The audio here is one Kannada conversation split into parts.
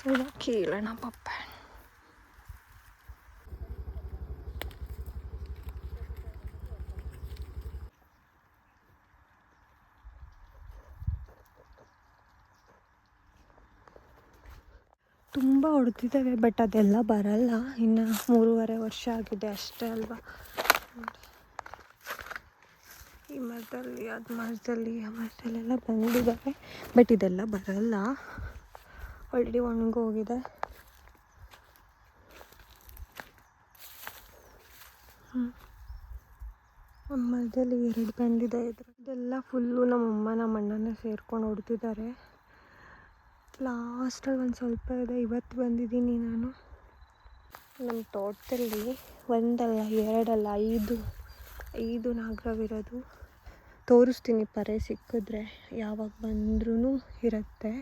ಸೊ ಕೇಳೋಣ ಪಪ್ಪ ತುಂಬ ಹೊಡೆದಿದ್ದಾವೆ ಬಟ್ ಅದೆಲ್ಲ ಬರಲ್ಲ. ಇನ್ನು ಮೂರುವರೆ ವರ್ಷ ಆಗಿದೆ ಅಷ್ಟೇ ಅಲ್ವಾ? ಈ ಮರದಲ್ಲಿ ಅದು ಮರದಲ್ಲಿ ಆ ಮರದಲ್ಲೆಲ್ಲ ಬಂದಿದ್ದಾವೆ ಬಟ್ ಇದೆಲ್ಲ ಬರಲ್ಲ. ಆಲ್ರೆಡಿ ಒಣಗೋಗಿದೆ ಹೋಗಿದೆ ಮಧ್ಯದಲ್ಲಿ ಎರಡು ಬಂದಿದೆ ಇದ್ರ ಇದೆಲ್ಲ ಫುಲ್ಲು ನಮ್ಮಮ್ಮ ನಮ್ಮ ಅಣ್ಣನೇ ಸೇರ್ಕೊಂಡು ಹೊಡ್ತಿದ್ದಾರೆ ಲಾಸ್ಟಲ್ಲಿ ಒಂದು ಸ್ವಲ್ಪ ಇದೆ. ಇವತ್ತು ಬಂದಿದ್ದೀನಿ ನಾನು. ನಮ್ಮ ತೋಟದಲ್ಲಿ ಒಂದಲ್ಲ, ಎರಡಲ್ಲ, ಐದು ಐದು ನಾಗರವಿರೋದು. ತೋರಿಸ್ತೀನಿ ಪರೆ ಸಿಕ್ಕಿದ್ರೆ ಯಾವಾಗ ಬಂದ್ರೂ ಇರುತ್ತೆ.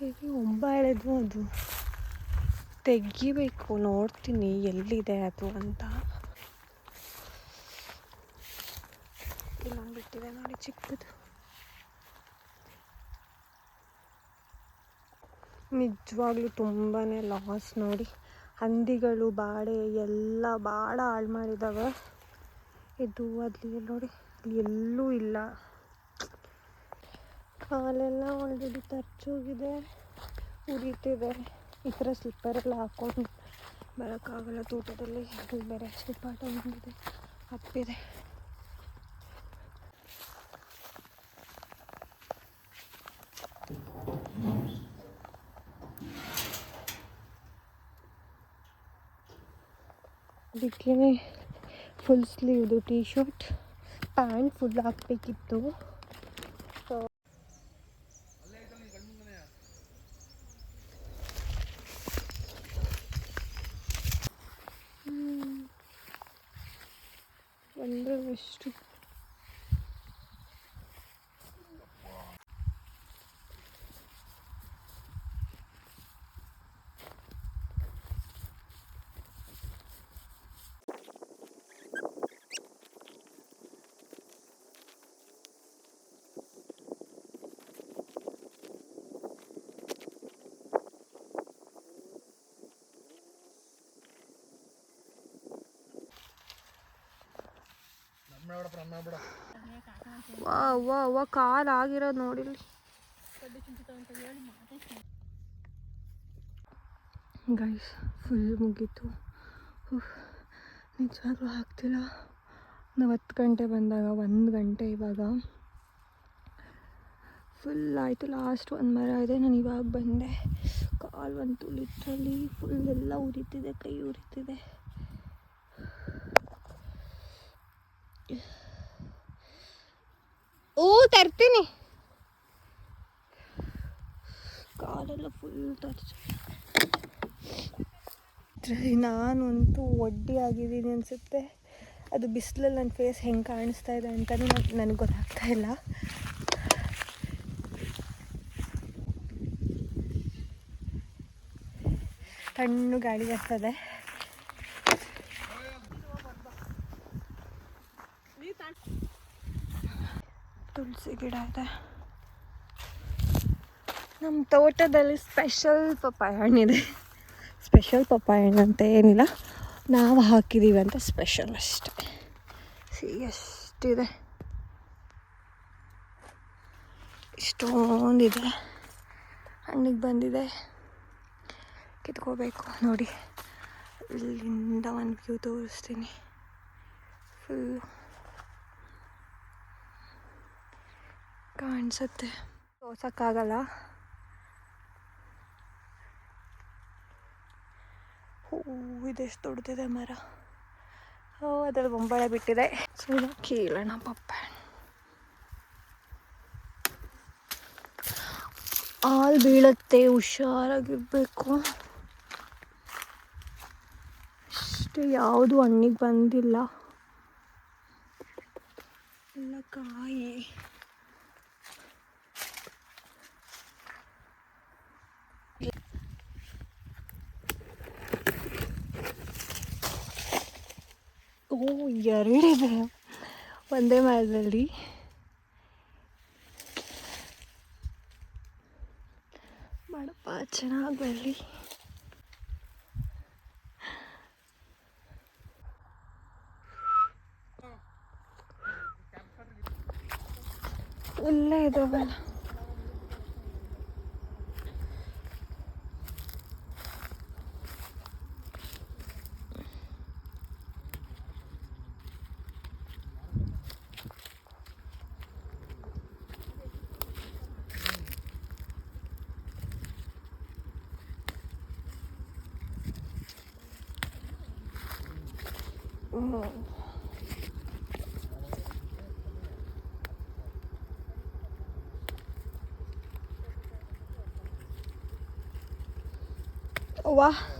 ಹೇಗೆ ಒಂಬಾಳೆದು ಅದು? ತೆಗಿಬೇಕು, ನೋಡ್ತೀನಿ ಎಲ್ಲಿದೆ ಅದು ಅಂತ. ಇಲ್ಲೊಂದು ಬಿಟ್ಟಿದೆ ನೋಡಿ ಚಿಕ್ಕದು. ನಿಜವಾಗ್ಲೂ ತುಂಬಾ ಲಾಸ್ ನೋಡಿ. ಹಂದಿಗಳು ಬಾಡೆ ಎಲ್ಲ ಭಾಳ ಹಾಳು ಮಾಡಿದಾವೆ. ಇದು ಅಲ್ಲಿ ನೋಡಿ ಎಲ್ಲೂ ಇಲ್ಲ. ಕಾಲೆಲ್ಲ ಆಲ್ರೆಡಿ ತರ್ಚೋಗಿದೆ. ಉರಿತಿದೆ. ಈ ಥರ ಸ್ಲಿಪ್ಪರೆಲ್ಲ ಹಾಕೊಂಡು ಬರೋಕ್ಕಾಗಲ್ಲ. ತೋಟದಲ್ಲಿ ಬೇರೆ ಸ್ಲಿಪ್ಪಾಟ ಬಂದಿದೆ. ಅಪ್ಪಿದೆ ಅದಕ್ಕೆ ಫುಲ್ ಸ್ಲೀವ್ದು ಟೀ ಶರ್ಟ್ ಪ್ಯಾಂಟ್ ಫುಲ್ ಹಾಕಬೇಕಿತ್ತು. Ben de ve şu ಕಾಲು ಆಗಿರೋದು ನೋಡಿಲ್ಲಿ. ಗೈಸ್ ಫುಲ್ ಮುಗೀತು. ನಿಜವಾಗ್ಲೂ ಆಗ್ತಿಲ್ಲ. ನಾವು ಹತ್ತು ಗಂಟೆ ಬಂದಾಗ, ಒಂದು ಗಂಟೆ ಇವಾಗ. ಫುಲ್ ಆಯಿತು ಲಾಸ್ಟ್ ಒಂದು ಮರ ಇದೆ. ನಾನು ಇವಾಗ ಬಂದೆ. ಕಾಲು ಬಂತು ಲಿಟ್ರಲಿ ಫುಲ್ ಎಲ್ಲ ಉರಿತಿದೆ, ಕೈ ಉರಿತಿದೆ. ಓ ತರ್ತೀನಿ. ಕಾಲೆಲ್ಲ ಫುಲ್ ತರ್ಚು ನಾನಂತೂ ಒಡ್ಡಿ ಆಗಿದ್ದೀನಿ ಅನಿಸುತ್ತೆ. ಅದು ಬಿಸಿಲಲ್ಲಿ ನನ್ನ ಫೇಸ್ ಹೆಂಗೆ ಕಾಣಿಸ್ತಾ ಇದೆ ಅಂತಲೂ ನನಗೆ ಗೊತ್ತಾಗ್ತಾ ಇಲ್ಲ. ತಣ್ಣು ಗಾಳಿ ಬರ್ತದೆ. ತುಳಸಿ ಗಿಡ ಇದೆ. ನಮ್ಮ ತೋಟದಲ್ಲಿ ಸ್ಪೆಷಲ್ ಪಪ್ಪಾಯ ಹಣ್ಣಿದೆ ಸ್ಪೆಷಲ್ ಪಪ್ಪಾಯ ಹಣ್ಣು ಅಂತ ಏನಿಲ್ಲ. ನಾವು ಹಾಕಿದ್ದೀವಿ ಅಂತ ಸ್ಪೆಷಲ್ ಅಷ್ಟೆ. ಸಿ ಎಷ್ಟಿದೆ? ಇಷ್ಟೊಂದಿದೆ. ಹಣ್ಣಿಗೆ ಬಂದಿದೆ. ಕಿತ್ಕೋಬೇಕು, ನೋಡಿ. ಇಲ್ಲಿಂದ ಒಂದು ವ್ಯೂ ತೋರಿಸ್ತೀನಿ. ಫುಲ್ಲು ಕಾಣಿಸುತ್ತೆ ತೋರ್ಸೋಕ್ಕಾಗಲ್ಲ. ಹೂವು ಇದೆಷ್ಟು ದೊಡ್ಡದಿದೆ ಮರ. ಓ ಅದ್ರಲ್ಲಿ ಬೊಂಬಳೆ ಬಿಟ್ಟಿದೆ. ಸೊ ಕೇಳೋಣ ಪಪ್ಪ ಹಾಲು ಬೀಳುತ್ತೆ, ಹುಷಾರಾಗಿರ್ಬೇಕು. ಅಷ್ಟು ಯಾವುದು ಹಣ್ಣಿಗೆ ಬಂದಿಲ್ಲ. ಎಲ್ಲ ಕಾಯಿ. எருடிப்பேன் வந்தே மாதிரி ಮಾಡಪ್ಪ ಚೆನ್ನಾಗಿ ಬರಲಿ ಇಲ್ಲೇ ಇದಾವಲ್ಲ 음. 와.